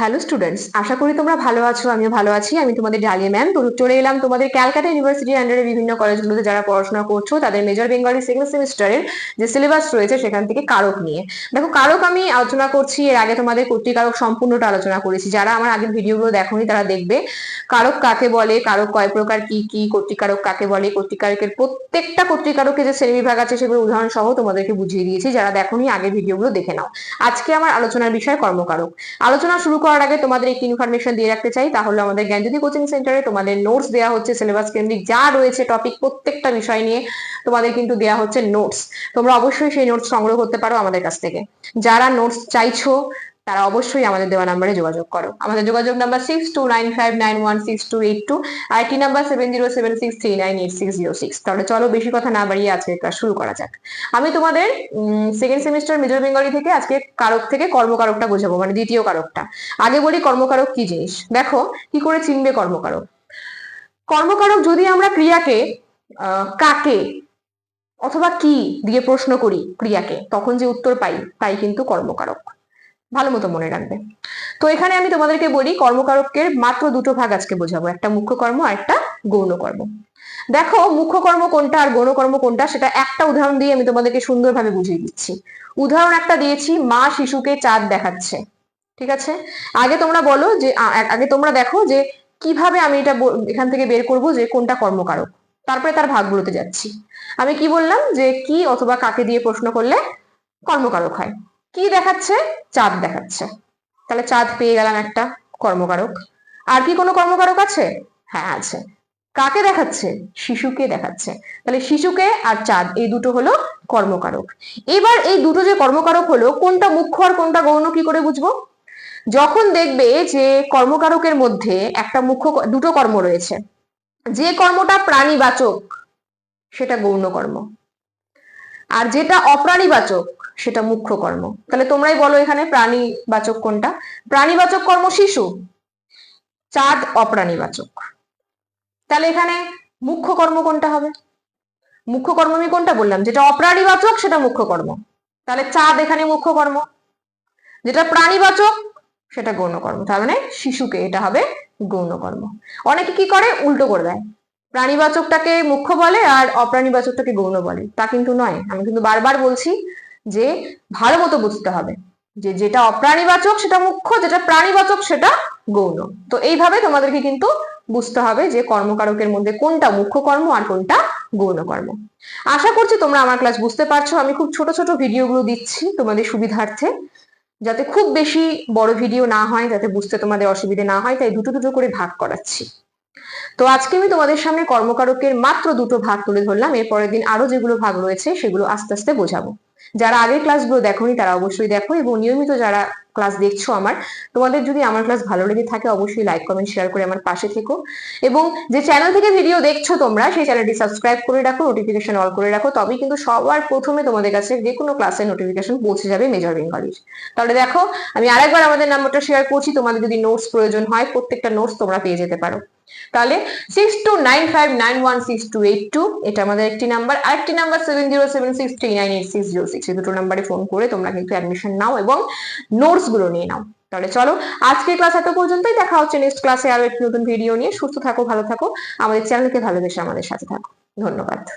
Hello students আশা করি তোমরা ভালো আছো, আমিও ভালো আছি। আমি তোমাদের ডালিয়া ম্যাম তো চলে এলাম তোমাদের ক্যালকাটা ইউনিভার্সিটির আন্ডারে বিভিন্ন কলেজগুলোতে যারা পড়াশোনা করছ, তাদের মেজর বেঙ্গলি সেকেন্ড সেমিস্টারের যে সিলেবাস রয়েছে, সেখান থেকে কারক নিয়ে। দেখো, কারক আমি আলোচনা করছি, এর আগে তোমাদের কর্তৃকারক সম্পূর্ণটা আলোচনা করেছি। যারা আমার আগের ভিডিওগুলো দেখোনি, তারা দেখবে। কারক কাকে বলে, কারক কয় প্রকার, কি কি, কর্তৃকারক কাকে বলে? কর্তৃকারকের প্রত্যেকটা কর্তৃকারকের যে শ্রেণীবিভাগ আছে সেগুলো উদাহরণ সহ তোমাদেরকে বুঝিয়ে দিয়েছি। যারা দেখোনি, আগের ভিডিওগুলো দেখে নাও। আজকে আমার আলোচনার বিষয় কর্মকারক। আলোচনা শুরু করার আগে তোমাদের একটি ইনফরমেশন দিয়ে রাখতে চাই। তাহলে আমাদের জ্ঞানজ্যোতি কোচিং সেন্টারে তোমাদের নোটস দেওয়া হচ্ছে সিলেবাস কেন্দ্রিক যা রয়েছে টপিক প্রত্যেকটা বিষয় নিয়ে তোমাদের কিন্তু দেওয়া হচ্ছে নোটস তোমরা অবশ্যই সেই নোটস সংগ্রহ করতে পারো আমাদের কাছ থেকে। যারা নোটস চাইছো তারা অবশ্যই আমাদের দেওয়া নাম্বারে যোগাযোগ করো। আমাদের যোগাযোগ number six two nine five nine one six two eight two একটি number seven zero seven six three nine eight six zero six তাহলে চলো বেশি কথা না বাড়িয়ে আজকে ক্লাস শুরু করা যাক। আমি তোমাদের সেকেন্ড সেমিস্টার মেজর বেঙ্গলি থেকে আজকে কারক থেকে কর্মকারকটা বোঝাবো মানে দ্বিতীয় কারকটা। আগে বলি কর্মকারক কি জিনিস? দেখো, কি করে চিনবে কর্মকারক? কর্মকারক যদি আমরা ক্রিয়াকে কাকে অথবা কি দিয়ে প্রশ্ন করি ক্রিয়াকে, তখন যে উত্তর পাই, তাই কিন্তু কর্মকারক। ভালো মতো মনে রাখবে। তো এখানে আমি তোমাদেরকে বলি, কর্মকারকের মাত্র দুটো ভাগ আজকে বোঝাবো। একটা মুখ্য কর্ম আর একটা গৌণ কর্ম। দেখো, মুখ্য কর্ম কোনটা আর গৌণ কর্ম কোনটা সেটা একটা উদাহরণ দিয়ে আমি তোমাদেরকে সুন্দরভাবে বুঝিয়ে দিচ্ছি। উদাহরণ একটা দিয়েছি, মা শিশুকে চাঁদ দেখাচ্ছে। ঠিক আছে? আগে তোমরা বলো যে আগে তোমরা দেখো যে কীভাবে আমি এটা এখান থেকে বের করব যে কোনটা কর্মকারক। তারপরে তার ভাগগুলোতে যাচ্ছি। আমি কি বললাম যে কি অথবা কাকে দিয়ে প্রশ্ন করলে কর্মকারক হয়? কি দেখাচ্ছে? চাঁদ দেখাচ্ছে। তাহলে চাঁদ পেয়ে গেলাম একটা কর্মকারক। আর কি কোনো কর্মকারক আছে? হ্যাঁ আছে। কাকে দেখাচ্ছে? শিশুকে দেখাচ্ছে। তাহলে শিশুকে আর চাঁদ, এই দুটো হলো কর্মকারক। এবার এই দুটো যে কর্মকারক হলো, কোনটা মুখ্য আর কোনটা গৌণ কি করে বুঝব? যখন দেখবে যে কর্মকারকের মধ্যে একটা মুখ্য দুটো কর্ম রয়েছে। যে কর্মটা প্রাণীবাচক, সেটা গৌণ কর্ম। আর যেটা অপ্রাণীবাচক, সেটা মুখ্য কর্ম। তাহলে তোমরাই বলো এখানে প্রাণীবাচক কোনটা? প্রাণীবাচক কর্ম শিশু, চাঁদ অপ্রাণীবাচক। তাহলে এখানে মুখ্য কর্ম কোনটা হবে? মুখ্য কর্ম আমি কোনটা বললাম? যেটা অপ্রাণীবাচক, সেটা মুখ্য কর্ম। তাহলে চাঁদ এখানে মুখ্য কর্ম। যেটা প্রাণীবাচক, সেটা গৌণ কর্ম। তার মানে শিশুকে এটা হবে গৌণ কর্ম। অনেকে কি করে? উল্টো করে দেয়। প্রাণীবাচকটাকে মুখ্য বলে আর অপ্রাণীবাচকটাকে গৌণ বলে। তা কিন্তু নয়। আমি কিন্তু বারবার বলছি যে ভালো মতো বুঝতে হবে যে যেটা অপ্রাণীবাচক সেটা মুখ্য, যেটা প্রাণীবাচক সেটা গৌণ। তো এইভাবে তোমাদেরকে কিন্তু বুঝতে হবে যে কর্মকারকের মধ্যে কোনটা মুখ্য কর্ম আর কোনটা গৌণ কর্ম। আশা করছি তোমরা আমার ক্লাস বুঝতে পারছ। আমি খুব ছোট ছোট ভিডিওগুলো দিচ্ছি তোমাদের সুবিধার্থে, যাতে খুব বেশি বড় ভিডিও না হয়, যাতে বুঝতে তোমাদের অসুবিধে না হয়, তাই দুটো দুটো করে ভাগ করাচ্ছি। তো আজকে আমি তোমাদের সামনে কর্মকারকের মাত্র দুটো ভাগ তুলে ধরলাম। এর পরের দিন আরও যেগুলো ভাগ রয়েছে, সেগুলো আস্তে আস্তে বোঝাবো। যারা আগের ক্লাসগুলো দেখোনি, তারা অবশ্যই দেখো এবং নিয়মিত যারা ক্লাস দেখছ আমার, তোমাদের যদি আমার ক্লাস ভালো লেগে থাকে, অবশ্যই লাইক কমেন্ট শেয়ার করে আমার পাশে থেকো। এবং যে চ্যানেল থেকে ভিডিও দেখছ তোমরা, সেই চ্যানেলটি সাবস্ক্রাইব করে রাখো নোটিফিকেশন অল করে রাখো, তবেই কিন্তু সবার প্রথমে তোমাদের কাছে যে কোনো ক্লাসের নোটিফিকেশন পৌঁছে যাবে মেজর বেঙ্গলির তাহলে দেখো, আমি আরেকবার আমাদের নাম্বারটা শেয়ার করছি, তোমাদের যদি নোটস প্রয়োজন হয়, প্রত্যেকটা নোটস তোমরা পেয়ে যেতে পারো। তাহলে six two nine five nine one six two eight two এটা আমাদের একটি নাম্বার আরেকটি number seven zero seven six three nine eight six zero six এই দুটো নাম্বারে ফোন করে তোমরা কিন্তু অ্যাডমিশন নাও এবং নোটস গুলো নিয়ে নাও। তাহলে চলো আজকে ক্লাস এত পর্যন্তই। দেখা হচ্ছে নেক্সট ক্লাসে আরও একটি নতুন ভিডিও নিয়ে। সুস্থ থাকো, ভালো থাকো। আমাদের চ্যানেলকে ভালোবেসে আমাদের সাথে থাকো। ধন্যবাদ।